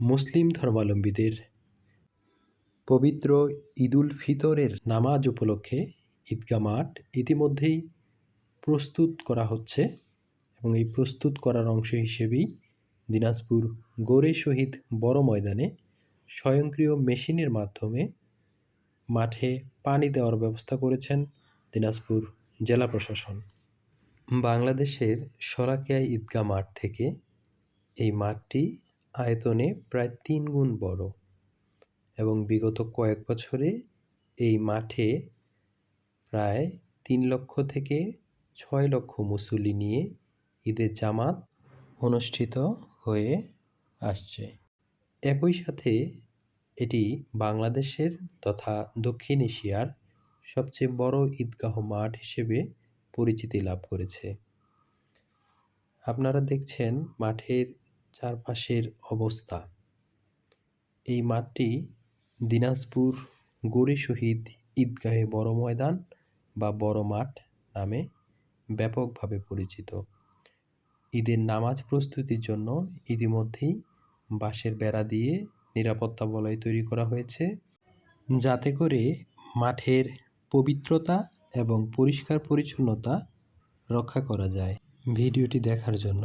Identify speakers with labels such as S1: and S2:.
S1: মুসলিম ধর্মাবলম্বীদের পবিত্র ঈদুল ফিতরের নামাজ উপলক্ষে ঈদগা মাঠ ইতিমধ্যেই প্রস্তুত করা হচ্ছে এবং এই প্রস্তুত করার অংশ হিসেবেই দিনাজপুর গোরে শহীদ বড় ময়দানে স্বয়ংক্রিয় মেশিনের মাধ্যমে মাঠে পানি দেওয়ার ব্যবস্থা করেছেন দিনাজপুর জেলা প্রশাসন। বাংলাদেশের শরাকিয়া ঈদগা মাঠ থেকে এই মাঠটি আয়তনে প্রায় তিন গুণ বড় এবং বিগত কয়েক বছরে এই মাঠে প্রায় তিন লক্ষ থেকে ছয় লক্ষ মুসল্লি নিয়ে ঈদের জামাত অনুষ্ঠিত হয়ে আসছে। একই সাথে এটি বাংলাদেশের তথা দক্ষিণ এশিয়ার সবচেয়ে বড় ঈদগাহ মাঠ হিসেবে পরিচিতি লাভ করেছে। আপনারা দেখছেন মাঠের চারপাশের অবস্থা। এই মাঠটি দিনাজপুর গড়ে শহীদ ঈদগাহে বড় ময়দান বা বড় মাঠ নামে ব্যাপকভাবে পরিচিত। ঈদের নামাজ প্রস্তুতির জন্য ইতিমধ্যেই বাঁশের বেড়া দিয়ে নিরাপত্তা বলয় তৈরি করা হয়েছে। যাতে করে মাঠের পবিত্রতা এবং পরিষ্কার পরিচ্ছন্নতা রক্ষা করা যায়। ভিডিওটি দেখার জন্য